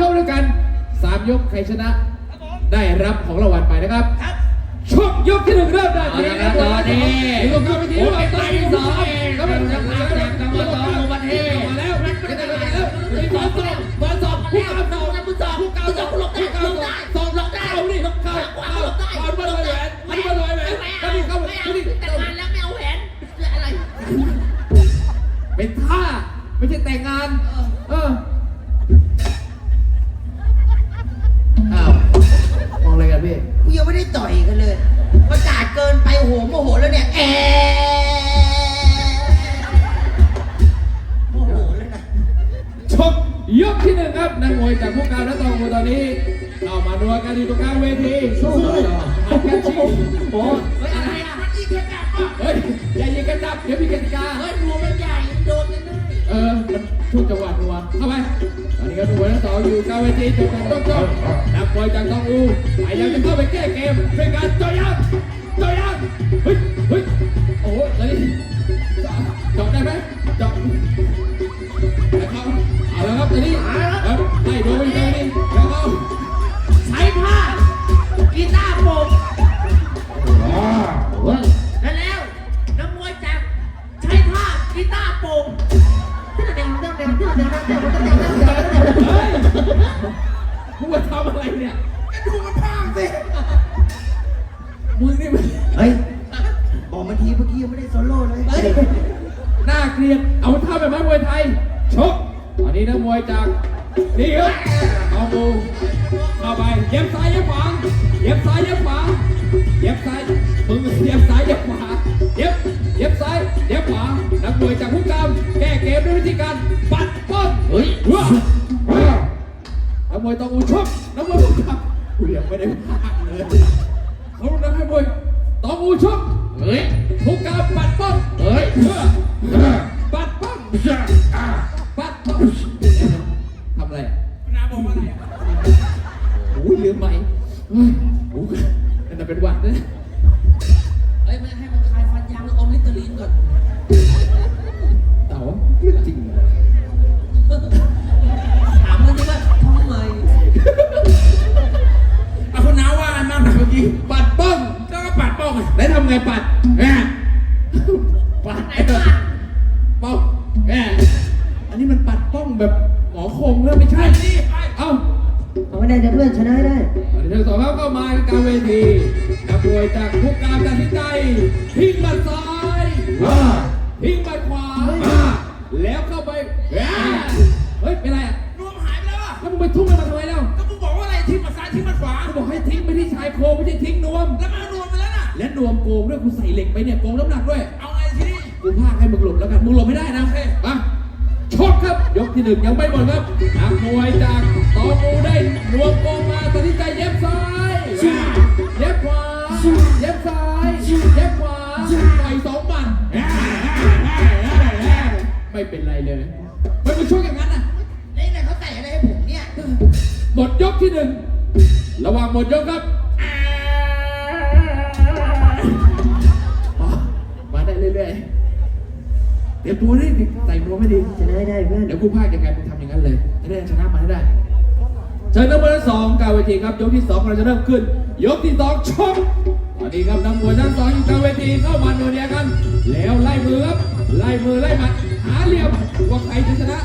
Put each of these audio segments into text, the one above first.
ยกด้วยกันสามยกใครชนะ ได้รับของรางวัลไปนะครับครับชกยกที่หนึ่งเริ่มได้เอาละครับตอนนี้ยกเข้าไปทีโอ้ระหยว่างไต่สองเองกำลังจะมาแล้วกำลังจะมาวันนี้มาแล้วมันจะได้แล้วมีบอลสองบอลสองผู้กำสองนะผู้สองผู้กำสองผู้กำสองสองหลอกได้เอาดิเข้าเข้าเอาบอลลอยแหวนเอาบอลลอยแหวนเอาดิเข้าไม่เอาเอาดิแต่งงานแล้วไม่เอาแหวนอะไรเป็นท่าไม่ใช่แต่งงานเอออ้ โอ้โหโมโหแล้วเนี่ยแอโมโหแล้วนะชกยกที่หนึ่งครับนักมวยจากผู้การนักตองมวยตอนนี้เข้ามาดูกันอยู่ตรงกลางเวทีสู้หัดกันชิงโอ้เฮ้ยอะไรอะมันยิงกระจับอะเฮ้ยอย่ายิงกันจับเดี๋ยวมีกติกาเฮ้ยหัวมันใหญ่โดนกันได้เออมันช่วงจังหวะนัวเข้าไปตอนนี้ก็ดูมวยทั้งสองอยู่กลางเวทีจบกันต้นจบนักมวยจากตองอูพยายามจะเข้าไปแก้เกมด้วยการเจาะยา จาะนะครับเอาละครับตอนนี้เออไล่โดนไปเลยนี่แล้วก็ มวยจากนี่ครับเอาบูเข้าไปเย็บซ้ายเย็บขวาเย็บซ้ายเย็บขวาเย็บซ้ายมึงเย็บซ้ายเย็บขวาเย็บเย็บซ้ายเย็บขวานักมวยจากผู้กำแก้เกมด้วยวิธีการปัดป้องเฮ้ยว้าว้านักมวยต้องอูชกนักมวยต้องขับกูยังไม่ได้พากเลยเขานักให้มวยต้องอูชกเฮ้ยทุกการปัดป้องเฮ้ยเพื่อปัดป้อง ไงแล้วทำไงปัดแหมปัดไหนปัดป้องแหมอันนี้มันปัดป้องแบบหมอคงแล้วไม่ใช่นี่ไปเอ้าเอาไม่ได้เดี๋ยวเพื่อนชนะให้ได้อันที่สองครับเข้ามากลางเวทีนักมวยจากผู้การตัดสินใจทิ้งหมัดซ้ายทิ้งหมัดขวาแล้วเข้าไปเฮ้ยเป็นไรอะนวมหายไปแล้วอะแล้วมึงไปทุ่มมันมาทำไมแล้วก็มึงบอกว่าอะไรที่มาซ้ายที่มาขวากูบอกให้ทิ้งไปที่ชายโครงไม่ใช่ทิ้งนวมแล้วมันก็นวมไป แล้วน่ะและนวมโกงด้วยกูใส่เหล็กไปเนี่ยโกงน้ำหนักด้วย เอาไงทีนี้กูพากให้มึงหลบแล้วกัน มึงหลบไม่ได้นะมาชกครับ ยกที่หนึ่งยังไม่หมดครับนักมวยจากตอมูได้นวมโกงมาตัดสินใจเย็บซ้ายเย็บขวาเย็บซ้ายเย็บขวาต่อยสองหมัดไม่เป็นไรเลยไม่ไปช่วยอย่างนั้นนะนี่นะเขาแต่อะไรให้ผมเนี่ยหมดยกที่หนึ่งระหว่างหมดยกครับ เรื่อยๆเตรียมตัวดิใส่นวมไม่ดี ชนะให้ได้เพื่อน เดี๋ยวกูพากยังไงมึงทำอย่างนั้นเลยจะได้ชนะมาให้ได้เชิญนักมวยทั้งสองกลางเวทีครับยกที่สองเราจะเริ่มขึ้น ยกที่สองชกตอนนี้ครับนักมวยทั้งสองอยู่กลางเวทีเข้ามาโนเนียกัน แล้วไล่มือครับไล่มือไล่หมัดหาเหลี่ยมว่าใครจะชนะ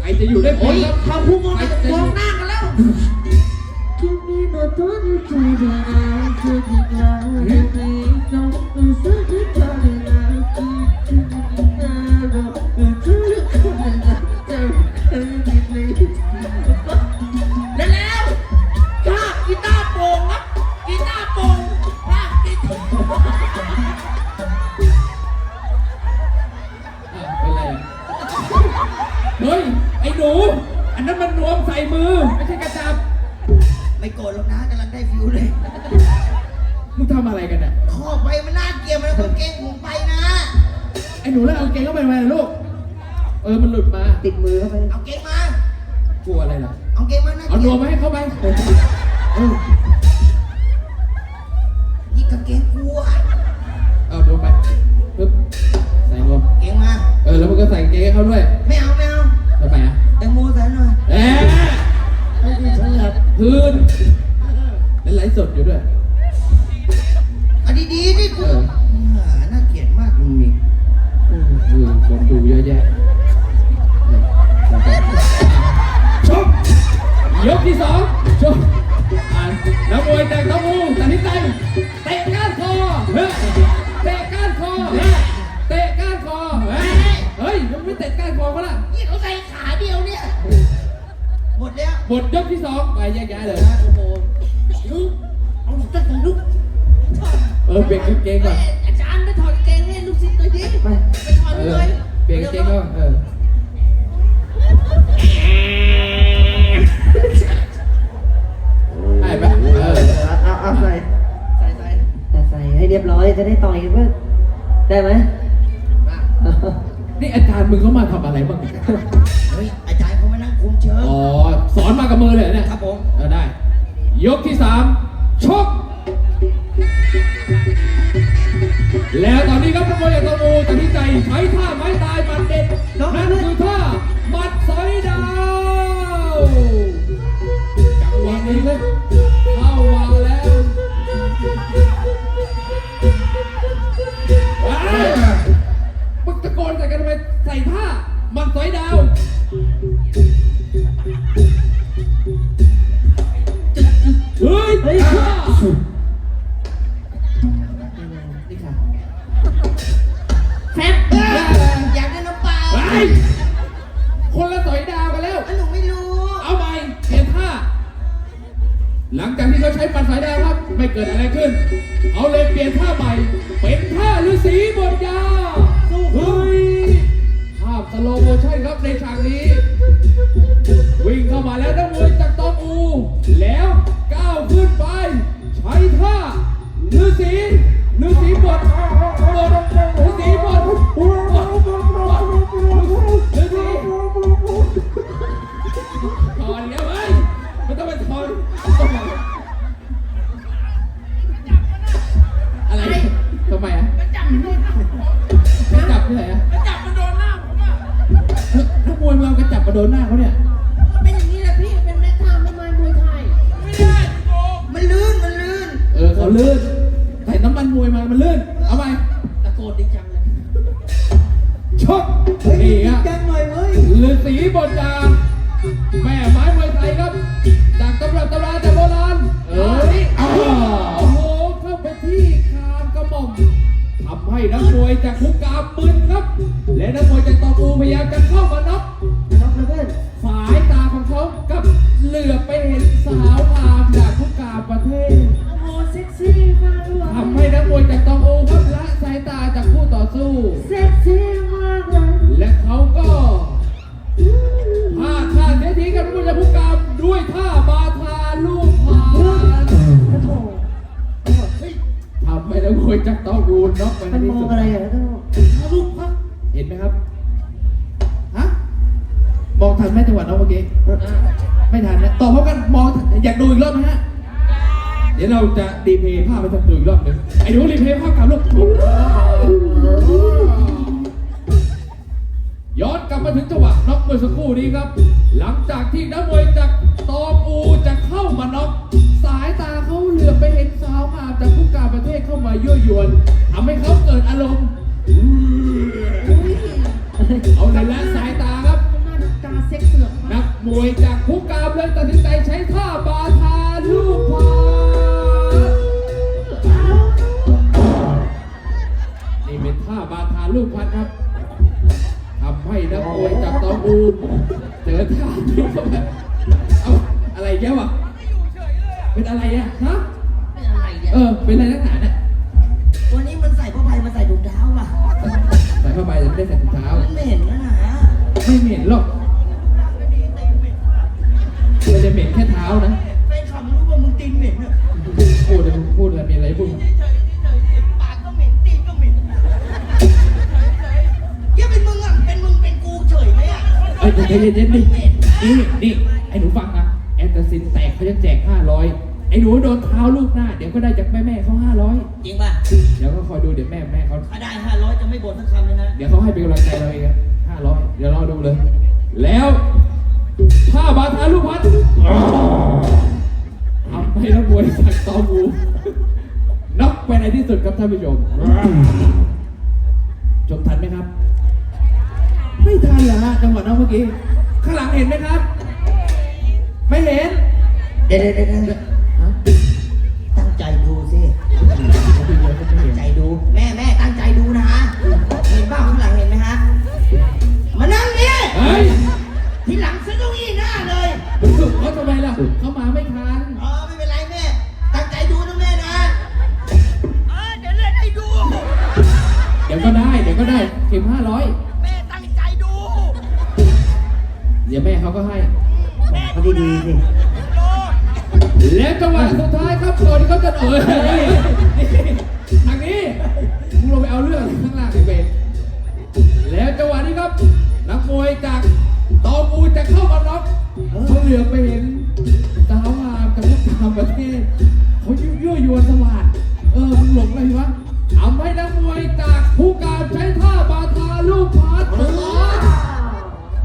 ใครจะอยู่ได้ผโอ้ลยครับเขาพุ่งมองใครจะอมองยู่หน้ากันแล้วแล้ว ติดมือเข้าไปเอาเก่งมากลัวอะไรล่ะ เอาเก่งมานะเอานวมมาให้เข้าไปเออยิงกางเกงกูอะเอานวมไปปึ๊บใส่นวมเก่งมา เออแล้วมึงก็ใส่กางเกงให้เขาด้วย ไม่เอาไม่เอาทำไมอะแตงโมใส่หน่อยเอ๊ะคืนและไลฟ์สดอยู่ด้วยเอาดีๆดิกูเอออ่าน่าเกลียดมากมึงนี่คือคนดูเยอะแยะ หมดแล้วหมดยกที่สองไปแยกย้ายเลยโอ้โหลูกเอาตั้งแต่ลูกเออเปลี่ยนกางเกงก่อนอาจารย์ไปถอดกางเกงให้ลูกศิษย์หน่อยดิไปไปถอดเอเลอยเปลี่ยนกางเกงก่อนเออได้ปะเออเอาเอาใส่ใส่ใส่แต่ใส่ให้เรียบร้อยจะได้ต่อยกันเพื่อนได้ไหมมานี่อาจารย์มึงเขามาทำอะไรบ้างเนี่ยเฮ้ย คุมเชิง อ๋อ สอนมากับมือเลยเหรอเนี่ยครับผม เออได้ ยกที่สามชก แล้วตอนนี้ครับนักมวยอย่างตะมูตัดสินใจใช้ท่าไม้ตายหมัดเด็ดนั่นคือท่าหมัดสอยดาวจังหวะนี้เลยเข้ามาแล้วเอ้ยมึงตะโกนใส่กันทำไมใส่ท่าหมัดสอยดาว โดนหน้าเขาเนี่ยก็เป็นอย่างนี้แหละพี่ เป็นแม่ท่าไม่มวยมวยไทย ไม่ได้โกงมันลื่น มันลื่น เออเขาลื่นใส่น้ำมันมวยมา มันลื่น เอาไปตะโกนดีจังเลยชกนี่ฮะจังหน่อยเว้ยฤาษีบทยาแม่ไม้มวยไทยครับ จากตำรับตำราแต่โบราณ เอ้ยอ้าวโอ้โหเข้าไปที่คานกระหม่อมทำให้นักมวยจากคุกกามมึนครับ และนักมวยจากตองอูพยายามจะเข้ามาน็อ ลือบไปเห็นสาวงามจากทุกกาประเทศโอ้โหเซ็กซี่มากเลยทำให้นักมวยจากตองโอครับละสายตาจากคู่ต่อสู้ เซ็กซี่มากเลยและเขาก็พาดท่าเสียทีกับนักมวยจากผู้กามด้วยท่าบาทาลูกพานโอ้โหทำให้นักมวยจากตองอูน็อกไปในมันที่มอสุงดอะไรอะท่านลูกพักเห็นไหมครับฮะมองทันไหมจังหวะน้องเมื่อกี้ ไม่ทันนะต่อเพราะกันมองอยากดูอีกรอบไหมฮะ เดี๋ยวเราจะรีเพย์ภาพไปทำดูอีกรอบหนึงไอ้หนูรีเพย์ภาพกลับลูกย้อนกลับมาถึงจังหวะน็อกเมื่อสักครู่นี้ครับ หลังจากที่นักมวยจากตองอูจะเข้ามาน็อกสายตาเขาเหลือบไปเห็นสาวงามจากผู้การประเทศเข้ามายั่วยวนทำให้เขาเกิดอารมณ์เอาเลยและสายตาครับ หน้าตาเซ็กเสือกมากนักมวยจาก จากตองอูเจอท่านี้เข้าไปเอาอะไรแย่วะเป็นอะไรอะฮะเป็นอะไรเนี่ยเออเป็นอะไรนักหนาเนี่ยวันนี้มันใส่ผ้าใบมาใส่ถุงเท้าว่ะใส่เข้าไปแต่ไม่ได้ใส่ถุงเท้ามันไม่เห็นนะนะไม่เหม็นหรอกมันจะเหม็นแค่เท้านะแฟนขับรู้ว่ามึงตีนเหม็นอะพูดเลยพูดเลยมีอะไรพูด เดี๋ยวใจเย็นๆดินี่นี่ไอ้หนูฟังนะแอนตาซินแตกเขาจะแจกห้าร้อยไอ้หนูโดนเท้าลูกหน้า เดี๋ยวก็ได้จากแม่แม่เขาห้าร้อยจริงป่ะเดี๋ยวก็คอยดูเดี๋ยวแม่แม่เขา ถ้าได้ห้าร้อยจะไม่บ่นสักคำเลยนะเดี๋ยวเขาให้เป็นกำลังใจเราเองห้าร้อยเดี๋ยวรอดูเลย แล้วผ้าบาทาลูกพัดทำให้นักมวยสักตอมูน็อกไปในที่สุดครับท่านผู้ชมจบทันไหมครับ ไม่ทันเหรอฮะจังหวะน้องเมื่อกี้ ข้างหลังเห็นไหมครับ ไม่เห็น เดี๋ยวเดี๋ยวเดี๋ยว และจังหวะสุดท้ายครับก่อนที่เขาจะเอ่ยทางนี้มึงลงไปเอาเรื่องข้างล่างไอ้เวรแล้วจังหวะนี้ครับ นักมวยจากตองอูจะเข้ามาน็อกเขาเหลือบไปเห็นสาวงามจากต่างประเทศเขายุ่ยยวนสวัสดเออมึงหลงอะไรวะทำให้นักมวยจากผู้การใช้ท่าบาทาลูกพาด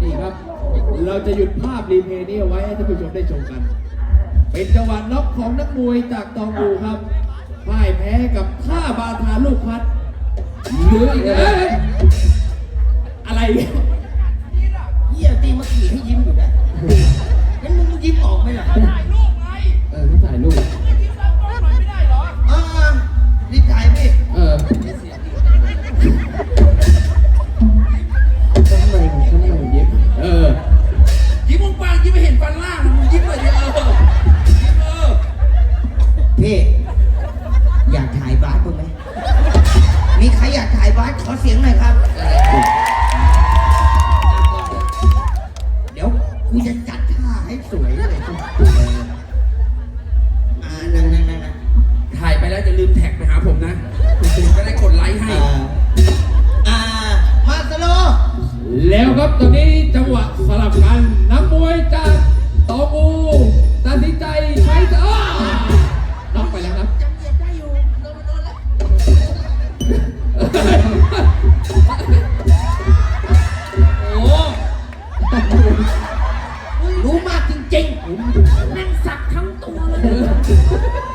นี่ครับ เราจะหยุดภาพรีเพย์นี้เอาไว้ให้ท่านผู้ชมได้ชมกัน เป็นจังหวะน็อกของนักมวยจากตองอูครับพ่ายแพ้กับท่าบาทาลูกพัดเหลืออีกเอ้ยอะไรเหี้ยตีมากี่ให้ยิ้มอยู่นะงั้นมึงยิ้มออกไหมล่ะ ถ่ายไปแล้วจะลืมแท็กไปหาผมนะจะได้กดไลค์ให้ อ่าอ่ามาสโลว์แล้วครับตอนนี้จังหวะสลับกันนักมวยจากตองอูตัดสินใจใช้จะอ้าน็อกไปแล้วครับจำเหยียบได้อยู่โดนโดนแล้วโอ้รู้มากจริงนั่งสักทั้งตัวเลย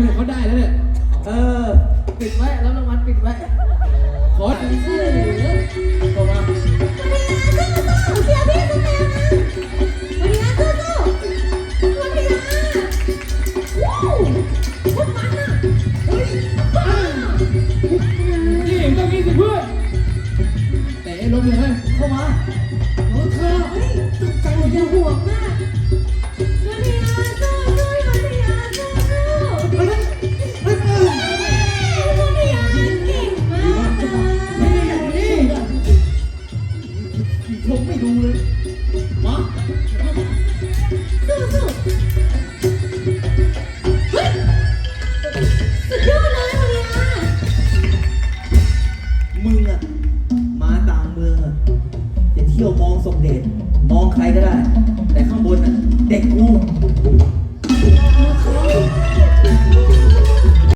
เบลเนี่ยเขาได้แล้วเนี่ย